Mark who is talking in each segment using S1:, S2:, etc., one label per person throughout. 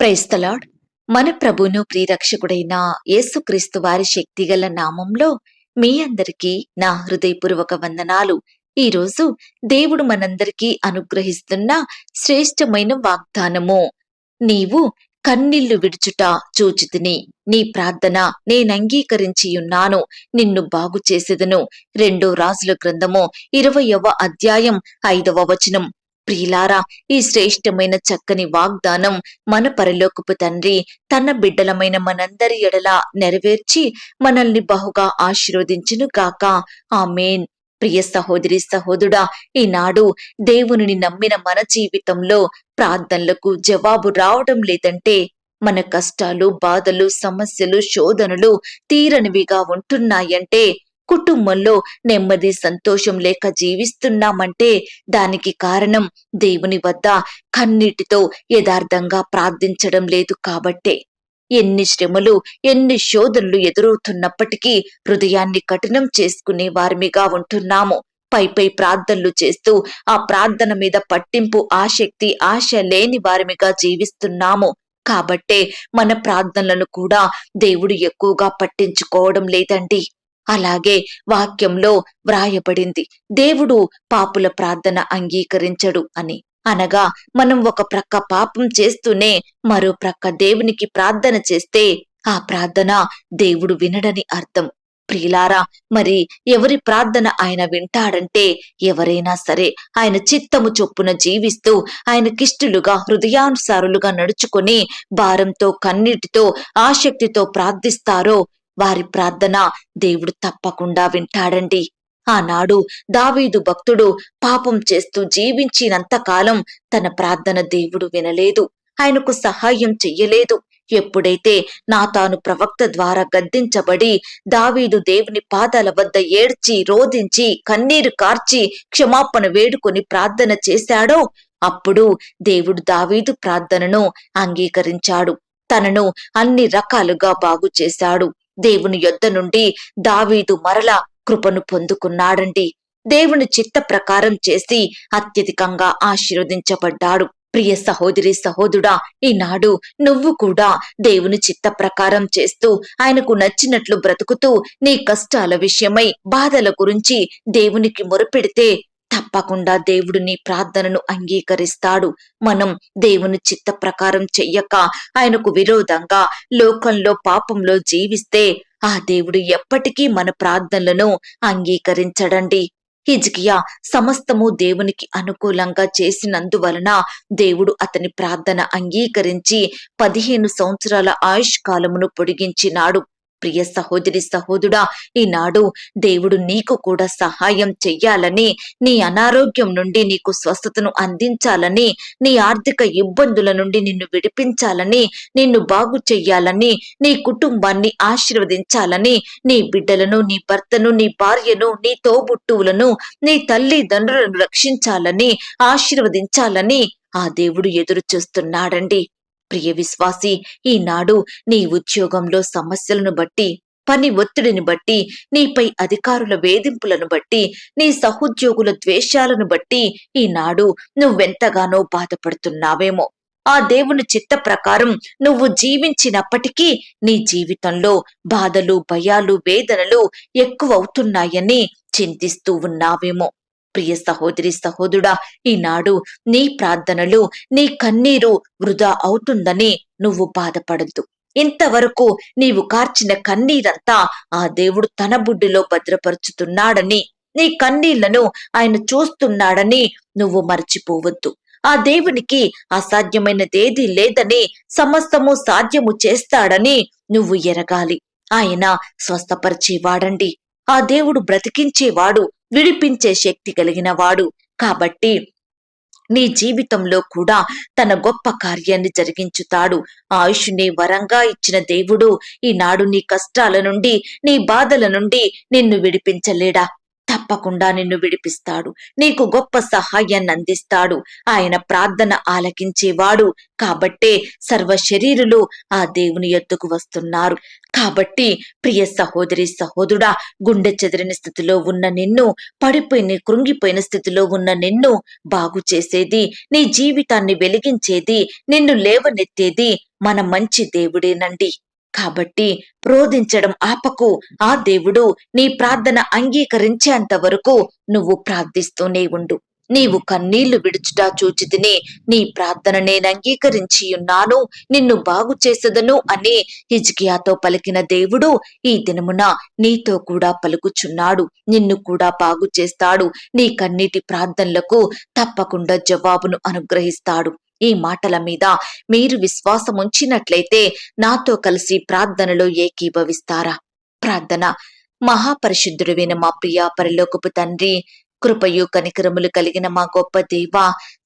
S1: Praise the Lord మన ప్రభును ప్రియరక్షకుడైన యేసుక్రీస్తు వారి శక్తిగల నామంలో మీ అందరికీ నా హృదయపూర్వక వందనాలు. ఈ రోజు దేవుడు మనందరికీ అనుగ్రహిస్తున్న శ్రేష్టమైన వాగ్దానము. నీవు కన్నీళ్ళు విడుచుట చూచితిని. నీ ప్రార్థన నేనంగీకరించియున్నాను నిన్ను బాగు చేసేదను. రెండో రాజుల గ్రంథము ఇరవయవ అధ్యాయం ఐదవ వచనం. ప్రియులారా ఈ శ్రేష్టమైన చక్కని వాగ్దానం మన పరలోకపు తండ్రి తన బిడ్డలమైన మనందరి ఎడల నెరవేర్చి మనల్ని బహుగా ఆశీర్వదించును గాక. ఆమెన్. ప్రియ సహోదరి సహోదుడా ఈనాడు దేవునిని నమ్మిన మన జీవితంలో ప్రార్థనలకు జవాబు రావడం లేదంటే మన కష్టాలు బాధలు సమస్యలు శోధనలు తీరనివిగా ఉంటున్నాయంటే కుటుంబంలో నెమ్మది సంతోషం లేక జీవిస్తున్నామంటే దానికి కారణం దేవుని వద్ద కన్నీటితో యథార్థంగా ప్రార్థించడం లేదు కాబట్టే. ఎన్ని శ్రమలు ఎన్ని శోధనలు ఎదురవుతున్నప్పటికీ హృదయాన్ని కఠినం చేసుకునే వారిమిగా ఉంటున్నాము. పై పై ప్రార్థనలు చేస్తూ ఆ ప్రార్థన మీద పట్టింపు ఆసక్తి ఆశ లేని వారిమిగా జీవిస్తున్నాము. కాబట్టే మన ప్రార్థనలను కూడా దేవుడు ఎక్కువగా పట్టించుకోవడం లేదండి. అలాగే వాక్యంలో వ్రాయబడింది దేవుడు పాపుల ప్రార్థన అంగీకరించడు అని. అనగా మనం ఒక ప్రక్క పాపం చేస్తూనే మరో ప్రక్క దేవునికి ప్రార్థన చేస్తే ఆ ప్రార్థన దేవుడు వినడని అర్థం. ప్రియులారా మరి ఎవరి ప్రార్థన ఆయన వింటాడంటే ఎవరైనా సరే ఆయన చిత్తము చొప్పున జీవిస్తూ ఆయనకిష్టులుగా హృదయానుసారులుగా నడుచుకొని భారంతో కన్నీటితో ఆసక్తితో ప్రార్థిస్తారో వారి ప్రార్థన దేవుడు తప్పకుండా వింటాడండి. ఆనాడు దావీదు భక్తుడు పాపం చేస్తూ జీవించినంత కాలం తన ప్రార్థన దేవుడు వినలేదు. ఆయనకు సహాయం చెయ్యలేదు. ఎప్పుడైతే నా తాను ప్రవక్త ద్వారా గద్దించబడి దావీదు దేవుని పాదాల వద్ద ఏడ్చి రోధించి కన్నీరు కార్చి క్షమాపణ వేడుకొని ప్రార్థన చేశాడో అప్పుడు దేవుడు దావీదు ప్రార్థనను అంగీకరించాడు. తనను అన్ని రకాలుగా బాగు చేశాడు. దేవుని యొద్ద నుండి దావీదు మరల కృపను పొందుకున్నాడండి దేవుని చిత్త ప్రకారం చేసి అత్యధికంగా ఆశీర్వదించబడ్డాడు. ప్రియ సహోదరి సహోదుడా ఈనాడు నువ్వు కూడా దేవుని చిత్త ప్రకారం చేస్తూ ఆయనకు నచ్చినట్లు బ్రతుకుతూ నీ కష్టాల విషయమై బాధల గురించి దేవునికి మొరపెడితే తప్పకుండా దేవుడు నీ ప్రార్థనను అంగీకరిస్తాడు. మనం దేవుని చిత్త ప్రకారం చెయ్యక ఆయనకు విరోధంగా లోకంలో పాపంలో జీవిస్తే ఆ దేవుడు ఎప్పటికీ మన ప్రార్థనలను అంగీకరించడండి. హిజ్కియా సమస్తము దేవునికి అనుకూలంగా చేసినందువలన దేవుడు అతని ప్రార్థన అంగీకరించి పదిహేను సంవత్సరాల ఆయుష్ కాలమును పొడిగించినాడు. ప్రియ సహోదరి సహోదుడా ఈనాడు దేవుడు నీకు కూడా సహాయం చెయ్యాలని నీ అనారోగ్యం నుండి నీకు స్వస్థతను అందించాలని నీ ఆర్థిక ఇబ్బందుల నుండి నిన్ను విడిపించాలని నిన్ను బాగు చెయ్యాలని నీ కుటుంబాన్ని ఆశీర్వదించాలని నీ బిడ్డలను నీ భర్తను నీ భార్యను నీ తోబుట్టువులను నీ తల్లిదండ్రులను రక్షించాలని ఆశీర్వదించాలని ఆ దేవుడు ఎదురు చూస్తున్నాడండి. ప్రియ విశ్వాసి ఈనాడు నీ ఉద్యోగంలో సమస్యలను బట్టి పని ఒత్తిడిని బట్టి నీపై అధికారుల వేధింపులను బట్టి నీ సహోద్యోగుల ద్వేషాలను బట్టి ఈనాడు నువ్వెంతగానో బాధపడుతున్నావేమో. ఆ దేవుని చిత్త ప్రకారం నువ్వు జీవించినప్పటికీ నీ జీవితంలో బాధలు భయాలు వేదనలు ఎక్కువవుతున్నాయని చింతిస్తూ ఉన్నావేమో. ప్రియ సహోదరి సహోదరుడా ఈనాడు నీ ప్రార్థనలు నీ కన్నీరు వృధా అవుతుందని నువ్వు బాధపడద్దు. ఇంతవరకు నీవు కార్చిన కన్నీరంతా ఆ దేవుడు తన బుడ్డిలో భద్రపరుచుతున్నాడని నీ కన్నీళ్ళను ఆయన చూస్తున్నాడని నువ్వు మర్చిపోవద్దు. ఆ దేవునికి అసాధ్యమైనదేదీ లేదని సమస్తము సాధ్యము చేస్తాడని నువ్వు ఎరగాలి. ఆయన స్వస్థపరిచేవాడండి. ఆ దేవుడు బ్రతికించేవాడు విడిపించే శక్తి కలిగిన వాడు. కాబట్టి నీ జీవితంలో కూడా తన గొప్ప కార్యాన్ని జరిగించుతాడు. ఆయుష్ని వరంగా ఇచ్చిన దేవుడు ఈనాడు నీ కష్టాల నుండి నీ బాధల నుండి నిన్ను విడిపించలేడా? తప్పకుండా నిన్ను విడిపిస్తాడు. నీకు గొప్ప సహాయాన్ని అందిస్తాడు. ఆయన ప్రార్థన ఆలకించేవాడు. కాబట్టే సర్వ శరీరులు ఆ దేవుని ఎత్తుకు వస్తున్నారు. కాబట్టి ప్రియ సహోదరి సహోదరుడా గుండె చెదిరిన స్థితిలో ఉన్న నిన్ను పడిపోయిన కృంగిపోయిన స్థితిలో ఉన్న నిన్ను బాగు చేసేది నీ జీవితాన్ని వెలిగించేది నిన్ను లేవనెత్తేది మన మంచి దేవుడేనండి. కాబట్టి రోధించడం ఆపకు. ఆ దేవుడు నీ ప్రార్థన అంగీకరించేంత వరకు నువ్వు ప్రార్థిస్తూనే ఉండు. నీవు కన్నీళ్ళు విడుచుట చూచితిని. నీ ప్రార్థన నేను అంగీకరించి ఉన్నాను. నిన్ను బాగు చేసదను అని హిజ్కియాతో పలికిన దేవుడు ఈ దినమున నీతో కూడా పలుకుచున్నాడు. నిన్ను కూడా బాగు చేస్తాడు. నీ కన్నీటి ప్రార్థనలకు తప్పకుండా జవాబును అనుగ్రహిస్తాడు. ఈ మాటల మీద మీరు విశ్వాసం ఉంచినట్లయితే నాతో కలిసి ప్రార్థనలో ఏకీభవిస్తారా? ప్రార్థన. మహాపరిశుద్ధుడైన మా ప్రియా పరలోకపు తండ్రి కృపయు కనికరములు కలిగిన మా గొప్ప దేవ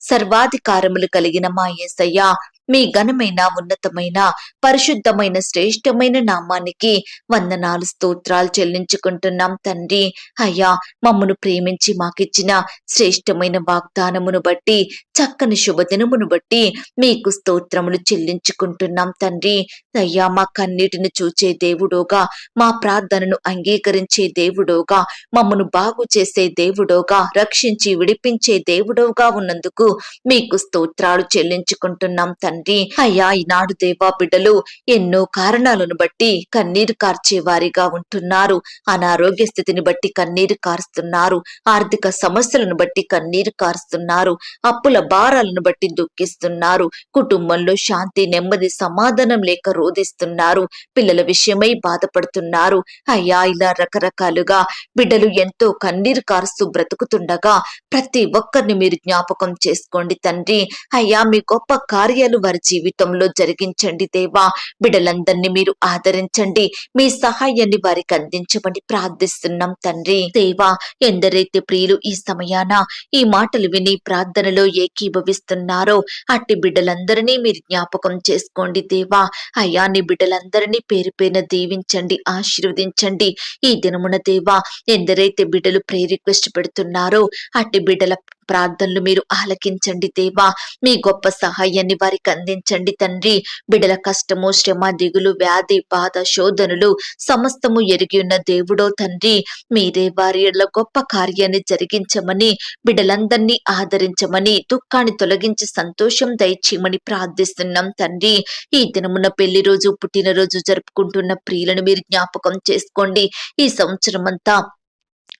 S1: సర్వాధికారములు కలిగిన మా యేసయ్య మీ ఘనమైన ఉన్నతమైన పరిశుద్ధమైన శ్రేష్టమైన నామానికి వందనాలు స్తోత్రాలు చెల్లించుకుంటున్నాం తండ్రి. అయ్యా మమ్మను ప్రేమించి మాకిచ్చిన శ్రేష్టమైన వాగ్దానమును బట్టి చక్కని శుభదినమును బట్టి మీకు స్తోత్రములు చెల్లించుకుంటున్నాం తండ్రి. అయ్యా మా కన్నీటిని చూచే దేవుడోగా మా ప్రార్థనను అంగీకరించే దేవుడోగా మమ్మను బాగు చేసే దేవుడోగా రక్షించి విడిపించే దేవుడోగా ఉన్నందుకు మీకు స్తోత్రాలు చెల్లించుకుంటున్నాం తండ్రి. అయ్యా ఈనాడు దేవా బిడ్డలు ఎన్నో కారణాలను బట్టి కన్నీరు కార్చే వారిగా ఉంటున్నారు. అనారోగ్య స్థితిని బట్టి కన్నీరు కారుస్తున్నారు. ఆర్థిక సమస్యలను బట్టి కన్నీరు కారుస్తున్నారు. అప్పుల భారాలను బట్టి దుఃఖిస్తున్నారు. కుటుంబంలో శాంతి నెమ్మది సమాధానం లేక రోధిస్తున్నారు. పిల్లల విషయమై బాధపడుతున్నారు. అయ్యా ఇలా రకరకాలుగా బిడ్డలు ఎంతో కన్నీరు కారుస్తూ బ్రతుకుతుండగా ప్రతి ఒక్కరిని మీరు జ్ఞాపకం చేసుకోండి తండ్రి. అయ్యా మీ గొప్ప కార్యాలు వారి జీవితంలో జరిగించండి దేవా. బిడ్డలందరినీ మీరు ఆదరించండి. మీ సహాయాన్ని వారికి అందించమని ప్రార్థిస్తున్నాం తండ్రి. దేవా ఎందరైతే ప్రియులు ఈ సమయాన ఈ మాటలు విని ప్రార్థనలో ఏకీభవిస్తున్నారో అట్టి బిడ్డలందరినీ మీరు జ్ఞాపకం చేసుకోండి దేవా. అయ్యా బిడ్డలందరినీ పేరు పేరున దీవించండి ఆశీర్వదించండి. ఈ దినమున దేవా ఎందరైతే బిడ్డలు ప్రే రిక్వెస్ట్ పెడుతున్నారో అట్టి బిడ్డల ప్రార్థనలు మీరు ఆలకించండి దేవా. మీ గొప్ప సహాయాన్ని వారికి అందించండి తండ్రి. బిడల కష్టము శ్రమ దిగులు వ్యాధి బాధ శోధనలు సమస్తము ఎరిగి ఉన్న దేవుడో తండ్రి. మీరే వారి గొప్ప కార్యాన్ని జరిగించమని బిడలందరినీ ఆదరించమని దుఃఖాన్ని తొలగించి సంతోషం దయచేయమని ప్రార్థిస్తున్నాం తండ్రి. ఈ దినమున పెళ్ళి రోజు పుట్టినరోజు జరుపుకుంటున్న ప్రియులను మీరు జ్ఞాపకం చేసుకోండి. ఈ సంవత్సరం అంతా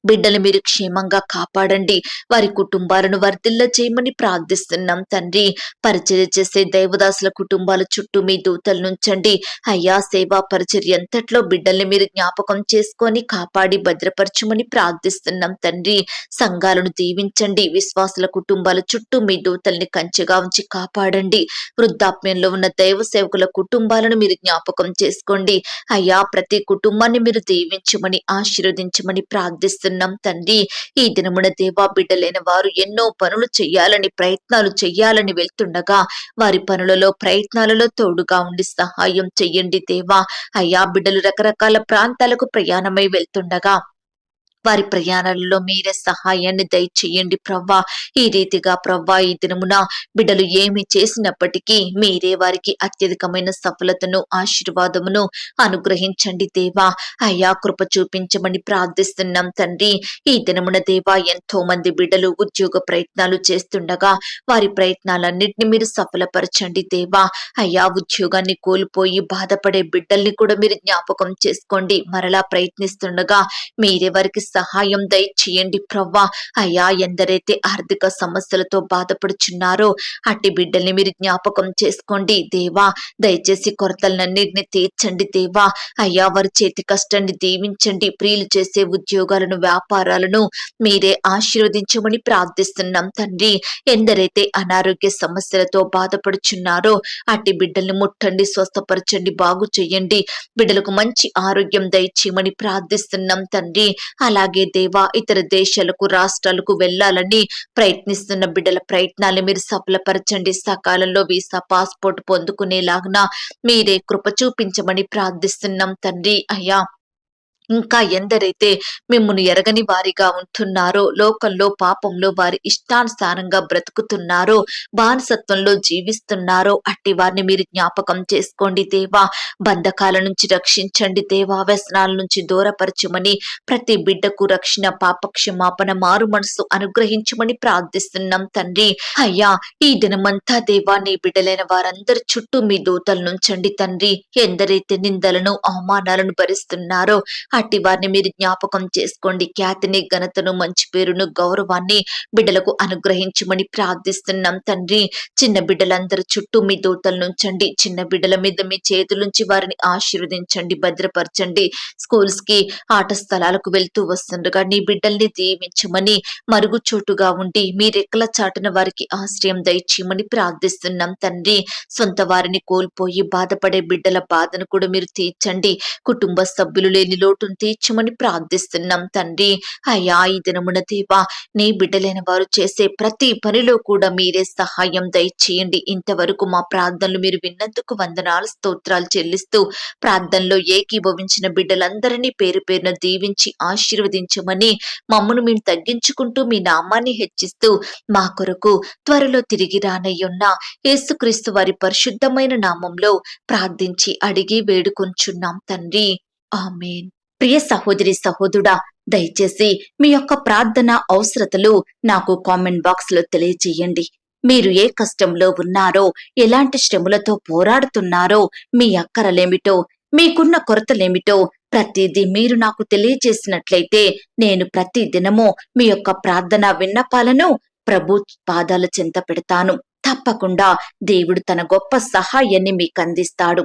S1: బిడ్డలు మీరు క్షేమంగా కాపాడండి. వారి కుటుంబాలను వర్ధిల్ల చేయమని ప్రార్థిస్తున్నాం తండ్రి. పరిచర్య చేసే దైవదాసుల కుటుంబాల చుట్టూ మీ దూతలు నుంచండి. అయ్యా సేవా పరిచర్య ఎంతట్లో బిడ్డల్ని మీరు జ్ఞాపకం చేసుకొని కాపాడి భద్రపరచమని ప్రార్థిస్తున్నాం తండ్రి. సంఘాలను దీవించండి. విశ్వాసుల కుటుంబాల చుట్టూ మీ దూతల్ని కంచెగా ఉంచి కాపాడండి. వృద్ధాప్యంలో ఉన్న దైవ సేవకుల కుటుంబాలను మీరు జ్ఞాపకం చేసుకోండి. అయ్యా ప్రతి కుటుంబాన్ని మీరు దీవించమని ఆశీర్వదించమని ప్రార్థిస్తున్నాం తండ్రి ఈ దినమున దేవా బిడ్డలైన వారు ఎన్నో పనులు చెయ్యాలని ప్రయత్నాలు చెయ్యాలని వెళ్తుండగా వారి పనులలో ప్రయత్నాలలో తోడుగా ఉండి సహాయం చెయ్యండి దేవా. అయ్యా బిడ్డలు రకరకాల ప్రాంతాలకు ప్రయాణమై వెళ్తుండగా వారి ప్రయాణాలలో మీరే సహాయాన్ని దయచేయండి ప్రవ్వా. ఈ రీతిగా ప్రవ్వా ఈ దినమున బిడ్డలు ఏమి చేసినప్పటికీ మీరే వారికి అత్యధికమైన సఫలతను ఆశీర్వాదమును అనుగ్రహించండి దేవా. అయ్యా కృప చూపించమని ప్రార్థిస్తున్నాం తండ్రి. ఈ దినమున దేవా ఎంతో మంది బిడ్డలు ఉద్యోగ ప్రయత్నాలు చేస్తుండగా వారి ప్రయత్నాలన్నింటినీ మీరు సఫలపరచండి దేవా. అయ్యా ఉద్యోగాన్ని కోల్పోయి బాధపడే బిడ్డల్ని కూడా మీరు జ్ఞాపకం చేసుకోండి. మరలా ప్రయత్నిస్తుండగా మీరే వారికి సహాయం దయచేయండి ప్రవ్వా. అయ్యా ఎందరైతే ఆర్థిక సమస్యలతో బాధపడుచున్నారో అట్టి బిడ్డల్ని మీరు జ్ఞాపకం చేసుకోండి. దేవా దయచేసి కొరతలన్నింటినీ తీర్చండి దేవా. అయ్యా వారి చేతి కష్టాన్ని దీవించండి. ప్రియులు చేసే ఉద్యోగాలను వ్యాపారాలను మీరే ఆశీర్వదించమని ప్రార్థిస్తున్నాం తండ్రి. ఎందరైతే అనారోగ్య సమస్యలతో బాధపడుచున్నారో అట్టి బిడ్డల్ని ముట్టండి స్వస్థపరచండి బాగు చేయండి. బిడ్డలకు మంచి ఆరోగ్యం దయచేయమని ప్రార్థిస్తున్నాం తండ్రి. అలా అలాగే దేవా ఇతర దేశాలకు రాష్ట్రాలకు వెళ్ళాలని ప్రయత్నిస్తున్న బిడ్డల ప్రయత్నాలు మీరు సఫలపరచండి. సకాలంలో వీసా పాస్పోర్ట్ పొందుకునేలాగా మీరే కృప చూపించమని ప్రార్థిస్తున్నాం తండ్రి అయ్యా. ఇంకా ఎందరైతే మిమ్మల్ని ఎరగని వారిగా ఉంటున్నారో లోకంలో పాపంలో వారి ఇష్టానుసారంగా బ్రతుకుతున్నారో బానిసత్వంలో జీవిస్తున్నారో అట్టి వారిని మీరు జ్ఞాపకం చేసుకోండి దేవా. బంధకాల నుంచి రక్షించండి దేవా. వ్యసనాల నుంచి దూరపరచమని ప్రతి బిడ్డకు రక్షణ పాపక్షమాపణ మారు మనసు అనుగ్రహించమని ప్రార్థిస్తున్నాం తండ్రి. అయ్యా ఈ దినమంతా దేవా నీ బిడ్డలైన వారందరి చుట్టూ మీ దూతలు నుంచండి తండ్రి. ఎందరైతే నిందలను అవమానాలను భరిస్తున్నారో అట్టి వారిని మీరు జ్ఞాపకం చేసుకోండి. ఖ్యాతిని ఘనతను మంచి పేరును గౌరవాన్ని బిడ్డలకు అనుగ్రహించమని ప్రార్థిస్తున్నాం తండ్రి. చిన్న బిడ్డలందరి చుట్టూ మీ దూతలు నుంచండి చిన్న బిడ్డల మీద మీ చేతులుంచి వారిని ఆశీర్వదించండి. భద్రపరచండి. స్కూల్స్కి ఆట స్థలాలకు వెళ్తూ వస్తుండగా నీ బిడ్డల్ని దీవించమని మరుగుచోటుగా ఉండి మీ రెక్కల చాటున వారికి ఆశ్రయం దయచేయమని ప్రార్థిస్తున్నాం తండ్రి. సొంత వారిని కోల్పోయి బాధపడే బిడ్డల బాధను కూడా మీరు తీర్చండి. కుటుంబ సభ్యులు లేని లోటు లోటును తీర్చమని ప్రార్థిస్తున్నాం తండ్రి. అయ్యా ఈ దినమున దేవా నీ బిడ్డలైన వారు చేసే ప్రతి పనిలో కూడా మీరే సహాయం దయచేయండి. ఇంతవరకు మా ప్రార్థనలు మీరు విన్నందుకు వందనాలు స్తోత్రాలు చెల్లిస్తూ ప్రార్థనలో ఏకీభవించిన బిడ్డలందరినీ పేరు పేరున దీవించి ఆశీర్వదించమని మమ్మను మేము తగ్గించుకుంటూ మీ నామాన్ని హెచ్చిస్తూ మా కొరకు త్వరలో తిరిగి రానయ్యున్న యేసుక్రీస్తు వారి పరిశుద్ధమైన నామంలో ప్రార్థించి అడిగి వేడుకొంచున్నాం తండ్రి. ఆమెన్. ప్రియ సహోదరి సహోదరుడా దయచేసి మీ యొక్క ప్రార్థన అవసరతలు నాకు కామెంట్ బాక్స్లో తెలియజేయండి. మీరు ఏ కష్టంలో ఉన్నారో ఎలాంటి శ్రమలతో పోరాడుతున్నారో మీ అక్కరలేమిటో మీకున్న కొరతలేమిటో ప్రతిదీ మీరు నాకు తెలియజేసినట్లయితే నేను ప్రతి దినము మీ యొక్క ప్రార్థన విన్నపాలను ప్రభు పాదాల చెంత పెడతాను. తప్పకుండా దేవుడు తన గొప్ప సహాయాన్ని మీకు అందిస్తాడు.